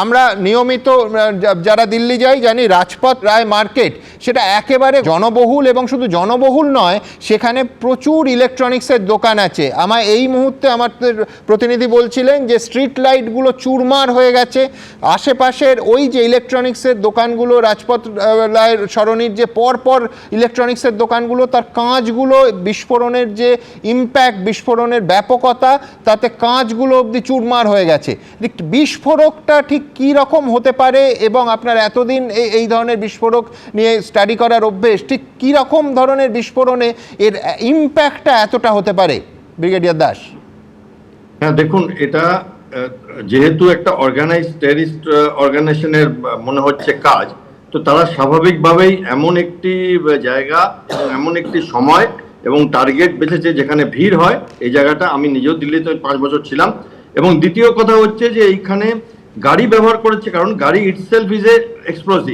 আমরা নিয়মিত যারা দিল্লি যাই জানি রাজপথ রায় মার্কেট, সেটা একেবারে জনবহুল এবং শুধু জনবহুল নয়, সেখানে প্রচুর ইলেকট্রনিক্সের দোকান আছে। আমার এই মুহূর্তে আমাদের প্রতিনিধি বলছিলেন যে স্ট্রিট লাইটগুলো চুরমার হয়ে গেছে। আশেপাশের ওই যে ইলেকট্রনিক্সের দোকানগুলো, রাজপথ রায়ের সরণির যে পরপর ইলেকট্রনিক্সের দোকানগুলো, তার কাঁচগুলো বিস্ফোরণের যে ইম্প্যাক্ট বিস্ফোরণের ব্যাপকতা, তাতে কাঁচগুলো অবধি চুরমার হয়ে গেছে। বিস্ফোরকটা ঠিক কী রকম হতে পারে এবং আপনার এতদিন এই ধরনের বিস্ফোরক নিয়ে স্টাডি করার অভ্যেস, ঠিক কী রকম ধরনের বিস্ফোরণে এর ইম্প্যাক্টটা এতটা হতে পারে? ব্রিগেডিয়ার দাস। হ্যাঁ দেখুন, এটা যেহেতু একটা অর্গানাইজ টেরিস্ট অর্গানাইজেশনের মনে হচ্ছে কাজ, তো তারা স্বাভাবিকভাবেই এমন একটি জায়গা এমন একটি সময় এবং টার্গেট বেছেছে যেখানে ভিড় হয়, এই জায়গাটা আমি নিজেও দিল্লিতে পাঁচ বছর ছিলাম। এবং দ্বিতীয় কথা হচ্ছে যে এইখানে গাড়ি ব্যবহার করেছে কারণ গাড়ি ইটসেলফ ইজ এ এক্সপ্লোসিভ